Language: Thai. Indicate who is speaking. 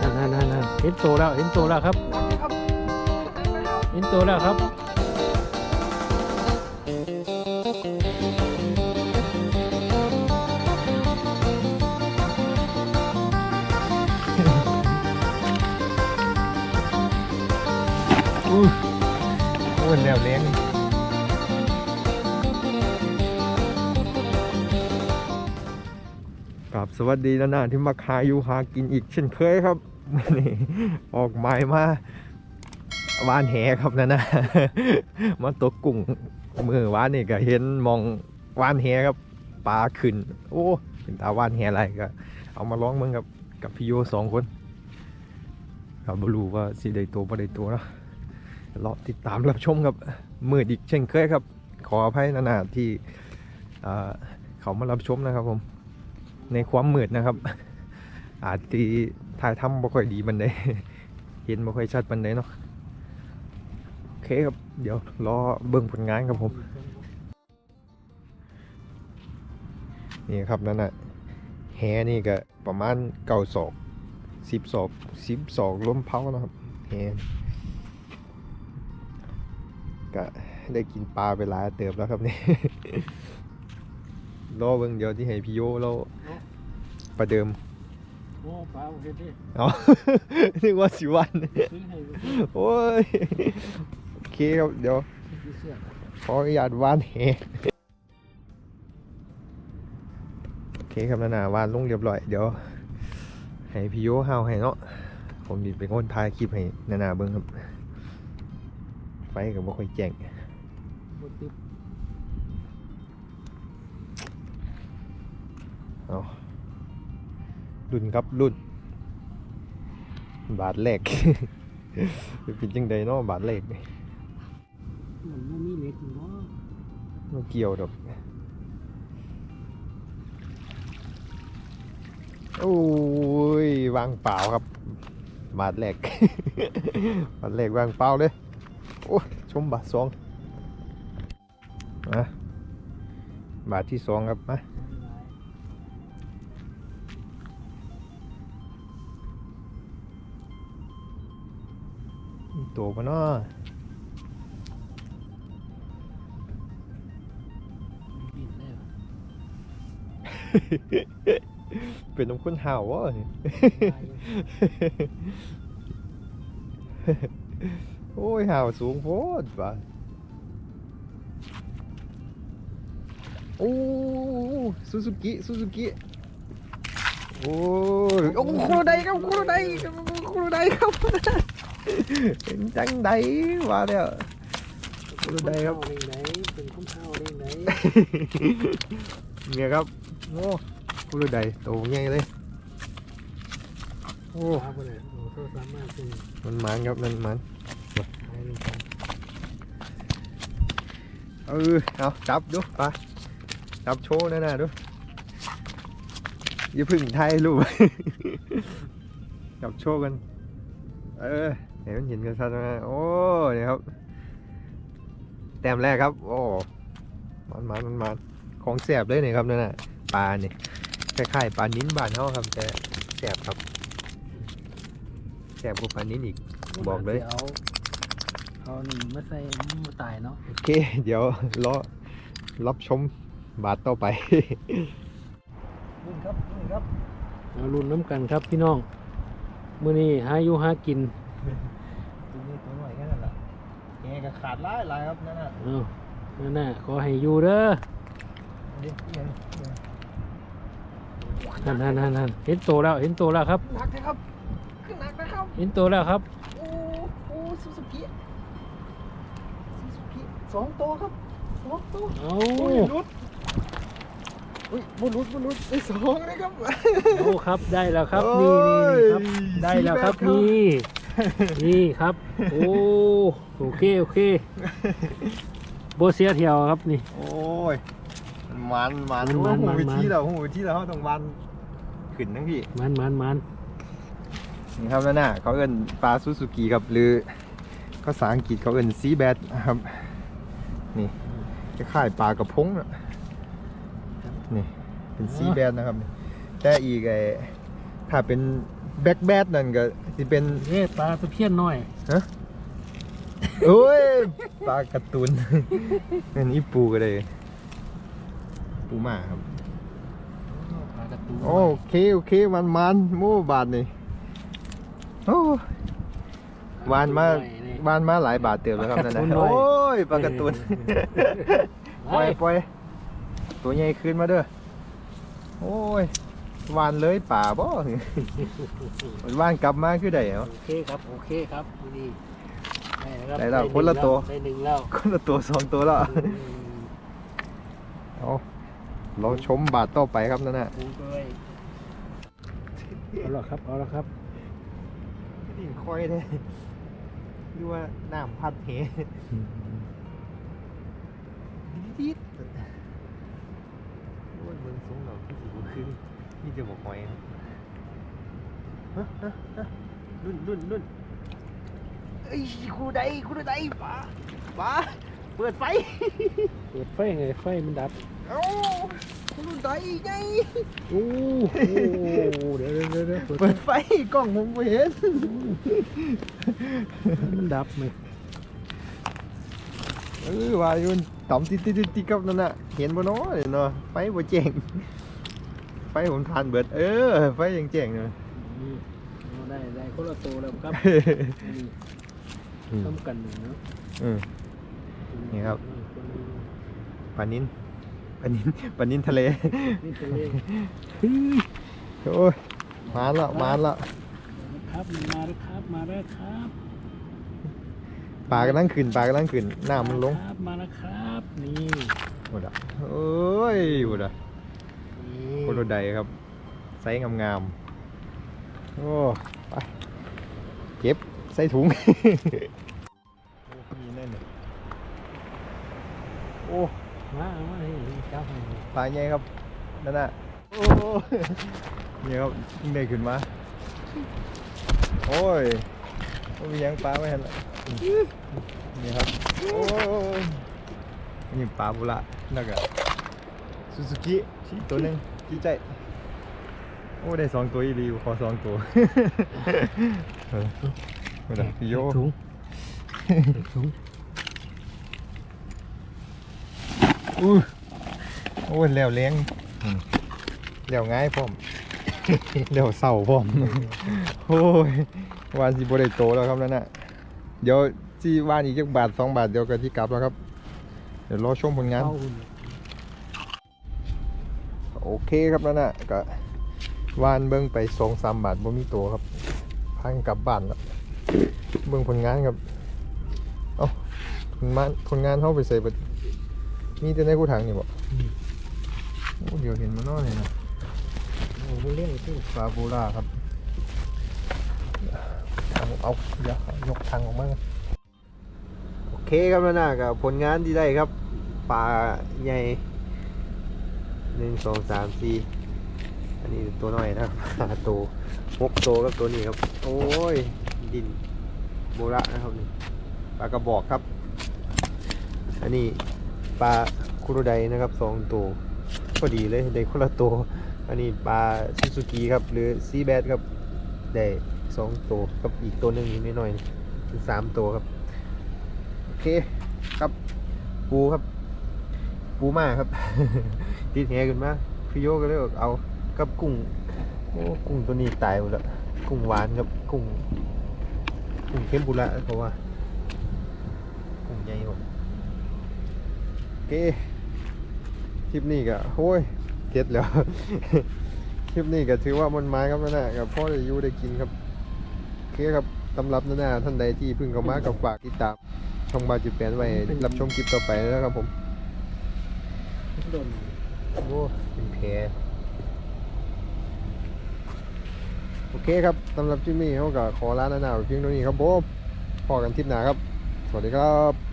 Speaker 1: นั่นนั่นนั่นนั่นเห็นโตแล้วเห็นโตแล้วครับเห็นโตแล้วครับ
Speaker 2: อุ้ยโอ้ยแนวเลี้ยง กับ สวัสดีนะนาที่มาคาอยู่หากินอีกเช่นเคยครับนี่ออกหมายมาวานแหครับนะนะมาตกกุ้งมือวานนี่ก็เห็นมองวานแหครับปลาขึ้น โอ้เป็นตาวานแหอะไรก็ เอามาร้องมึงกับกับพี่โยสองคนครับบรู้ว่าสิได้ตัวบ่ได้ตัวนะรอติดตามรับชมครับมืดอีกเช่นเคยครับ ขออภัยนะนาที่เขามารับชมนะครับผม ในความมืดนะครับ อาจที่ถ่ายทำบ่ค่อยดีมันได้เห็นบ่ค่อยชัดมันได้เนาะโอเคครับ เดี๋ยวรอเบิ่งผลงานครับผม นี่ครับนั่นน่ะแฮนี่ก็ประมาณเก้าศอกสิบศอกสิบศอกล้มเผานะครับแฮก็ได้กินปลาไปหลายเติบแล้วครับนี่รอเบิ่งเดี๋ยวที่ให้พี่โยเรา ประเดิม
Speaker 1: โอ้ปลาโอเคดิ
Speaker 2: อ๋อ นึกว่าสิวัน
Speaker 1: ซื้อให้
Speaker 2: โอ้ย โอเคครับเดี๋ยว
Speaker 1: ซื้อเสื้อ
Speaker 2: ขออนุญาตวานแหโอเคครับนานาวานลงเรียบร้อย เดี๋ยว ให้พี่โยเฮาให้เนาะ ผมดิเป็นคนถ่ายคลิปให้นานาเบิ่งครับ ไฟก็บ่ค่อยแจ้ง
Speaker 1: บดติบ
Speaker 2: เอา รุ่นครับรุ่น บาทแรกเป็นจังใดเนาะบาทแรกนี่
Speaker 1: มันไม่มีเล็กเนาะ
Speaker 2: บ่เกี่ยวดอกโอ้ยวางเปล่าครับ บาทแรก บาทแรกวางเปล่าเลยโอ้ยชมบาทสองมาบาทที่สองครับมา ตัวปะเนาะ
Speaker 1: บินแล้ว
Speaker 2: เป็นน้ำข้นห่าววะนี่โอ้ยห่าวสูงโพดว่ะโอ้ซูซูกิซูซูกิโอ้ยโอ้โคโรไดครับโคโรไดโคโรไดครับ เป็นจังไดว่าแล้วโคโรไดครับ
Speaker 1: เป็นไหนเป็นข้าวเท้าเร่งไหน
Speaker 2: เนี่ยครับโอ้โคโรไดโตใหญ่เลยโอ้
Speaker 1: ปลาไปเลยโอ้โหสามารถเป็น
Speaker 2: มันมันครับมันมัน
Speaker 1: ไอ้ลูก
Speaker 2: เออเอาจับดูไปจับโชว์หน่อยๆดูอย่าเพึ่งถ่ายรูปจับโชว์กัน เออเห็นมันเห็นกันชัดนะโอ้เนี่ยครับ แต้มแรกครับ โอ้มันมันมันมันของแสบเลยเนี่ยครับนั่นน่ะปลาเนี่ยคล้ายๆปลานิ้นบ้านเขาครับแต่แสบครับแสบกว่าปลานิ้นอีกบอกเลย
Speaker 1: เอาเอาหนึ่งมาใส่มาตายเนาะ
Speaker 2: โอเค เดี๋ยวรอรับชมบาทต่อไปนี่ครับนี่ครับ
Speaker 1: เอารุ่นน้ำกันครับพี่น้องมื้อนี้หาอยู่หากิน
Speaker 2: ตัวนี้ตัวหน่อยแค่นั้นแหละแกก็ขาดหลายหลายครับนั่นน่ะ
Speaker 1: เอานั่นน่ะขอให้อยู่เด้อ
Speaker 2: นี่นี่
Speaker 1: นั่นนั่นนั่นนั่นเห็นโตแล้วเห็นโตแล้วครับ
Speaker 2: หนักนะครับขึ้นหนักนะครับ
Speaker 1: เห็นโตแล้วครับ
Speaker 2: โอ้โอ้ซูซูกิซูซูกิสองตัวครับสองตัว
Speaker 1: เอา
Speaker 2: โอ้ยรุดอุ้ยบนรุดบนรุดไอ้สองเลยครับ
Speaker 1: เอาครับได้แล้วครับนี่นี่นี่ครับ ได้แล้วครับนี่ นี่ครับ โอ้โอเคโอเคโบเสียเที่ยวครับนี่
Speaker 2: โอ้ยมันมัน
Speaker 1: มันมัน
Speaker 2: หูวิ
Speaker 1: มัน
Speaker 2: ธีเราหูวิธีเราเขาต้องวันขึ้นทั้งพี่
Speaker 1: มันมันมัน
Speaker 2: นี่ครับนั่นน่ะเขาเอิ้นปลาซูซูกิครับหรือภาษาอังกฤษเขาเอิ้นซีแบดครับนี่คล้ายๆปลากระพงน่ะนี่เป็นซีแบดนะครับ แต่อีกไอ้ ถ้าเป็นแบ็กแบดนั่นก็สิเป็น
Speaker 1: เอ้ปลาตะเพียนน้อย
Speaker 2: โอ้ยปลาการ์ตูนอันนี้ปูก็ได้ปูมาครับ
Speaker 1: ปลากระตูน
Speaker 2: โอเคโอเคมันมันโม่บาทนี่โอ้วานมา
Speaker 1: นี่
Speaker 2: วานมาหลายบาทเติมแล้วครับนั่นนะ
Speaker 1: ปลาการ์ตูนน้อย
Speaker 2: โอ้ยปลาการ์ตูนปล่อยปล่อยตัวใหญ่ขึ้นมาเด้อโอ้ย วานเลยป่าบ่วานกลับมาคือได้เหรอ
Speaker 1: โอเคครับโอเคครับนี่ได้แล้วครับ
Speaker 2: ได้แล้ว
Speaker 1: หง
Speaker 2: คนละตัว
Speaker 1: ได้หนึ่งแล้ว
Speaker 2: คนละตัวสองตัวแล้ว
Speaker 1: อืม
Speaker 2: เอาเราชมบาทต่อไปครับนั่นน่ะ
Speaker 1: ปูด้วยเอาละครับเอาละครับ
Speaker 2: นี่คอยเลยดูว่าน้ำพัดเหดิดโอ้ยเบิ่งสูงหน่อยที่สิบขึ้น นี่จะบอกหอยฮะฮะฮะรุ่นรุ่นรุ่นเอ้ยคูใดคูใดป้าป้าเปิดไฟ
Speaker 1: เปิดไฟไงไฟมันดับ
Speaker 2: เอ้าครูใดไง
Speaker 1: โอ้โหเดี๋ยวเดี๋ยวเดี๋ยวเปิด
Speaker 2: ไฟกล้องผมไม่เห็น
Speaker 1: มันดับไหม
Speaker 2: เออวายู่ต่ำติดติดติดติดกับนั่นน่ะเห็นบ่เนาะเนี่ยเนาะไฟบ่แจ้ง ไฟผมทานเบิด เออ ไฟยังแจ้งเนาะ
Speaker 1: อืมเอาได้ได้คนละตัวแล้วครับนี่
Speaker 2: อืม
Speaker 1: ต้มกันหนึ่งเนาะ
Speaker 2: อืม นี่ครับ
Speaker 1: คนหนึ่ง
Speaker 2: ปลานินปลานินปลานินทะเล
Speaker 1: นี่ตัวเลข
Speaker 2: โอ้ยมาละมาละ
Speaker 1: ครับมาแล้วครับมาแล้วครับ
Speaker 2: ปลากำลังขึ้นปลากำลังขึ้นน้ำมันลง
Speaker 1: ครับมาแล้วครับนี่
Speaker 2: หมดอะโอ้ยหมดอะ
Speaker 1: นี่
Speaker 2: โคโรไดครับ ไซส์งามๆ โอ้ ไป เก็บ ใส่ถุง โอ้มีแน่นโอ้
Speaker 1: มาเอามาให้เจ้าให้
Speaker 2: ปลาใหญ่ครับ นั่นน่ะ โอ้นี่ครับเพิ่งได้ขึ้นมา โอ้ยไม่มีหยังปลาไม่เห็นละนี่ครับ โอ้ยนี่ปลาบุระนั่นก็ซูซูกิตัวหนึ่ง กี่ใจ โอ้ได้สองตัวอีรีขอสองตัวเออไม่ได้พี่โย
Speaker 1: ถุงถุง
Speaker 2: อู้โอ้ยแล้วเลี้ยงอืมแล้วง่ายพร้อมแล้วเศร้าพร้อมโอ้ยวานสิบได้โตแล้วครับนั่นน่ะเดี๋ยวที่วานอีกจักบาทสองบาทเดี๋ยวก็ที่กลับแล้วครับ เดี๋ยวรอชมผลงาน
Speaker 1: เข้า
Speaker 2: โอเคครับนั่นน่ะก็วานเบิ้งไปสองสามบาทบ่มีตัวครับพังกลับบ้านแล้วเบิ้งผลงานครับเอ้าผลงานผลงานเข้าไปใส่บัดมีแต่ในกูถังนี่บ่โอ้เดี๋ยวเห็นมันน้อยเลยนะ
Speaker 1: โอ้โหเลี้ยงสิ
Speaker 2: ปลาบูราครับเอาเอาเดี๋ยวยกทางออกมาโอเคครับนั่นน่ะกับผลงานที่ได้ครับปลาใหญ่ หนึ่งสองสามสี่อันนี้ตัวน้อยนะครับห้าตัวหกตัวกับตัวนี้ครับ โอ้ย ดินโบระนะครับนี่ปลากระบอกครับ อันนี้ปลาคุโรไดนะครับสองตัวพอดีเลยได้คนละตัว อันนี้ปลาซูซูกิครับ หรือซีแบดครับ ได้สองตัวกับอีกตัวหนึ่งนิดหน่อยเป็นสามตัวครับ โอเคครับปูครับ ปูมากครับ ติดแหขึ้นมาพี่โยก็เลยบอกเอากับกุ้งโอ้กุ้งตัวนี้ตายหมดล้วกุ้งหวานครับกุ้งกุ้งเค็มปุระเพราะว่ากุ้งใหญ่ผมโอเคคลิปนี้ก็โอ้ยเก็ดแล้วคลิปนี้ก็ถือว่ามันไม้ครับนั่นแหละกับพ่อได้อยู่ได้กินครับโอเคครับตำรับนั่นนะท่านใดที่เพิ่งเข้ามากับฝากติดตามช่องบาจุดแปนไว้รับชมคลิปต่อไปนะครับผม
Speaker 1: โดน
Speaker 2: โอ้เป็นแผลโอเคครับสำหรับคลิปนี้เขาก็ขอลาหน้าหนาวเพียงเท่านี้ครับผมพอกันทริปหน้าครับ สวัสดีครับ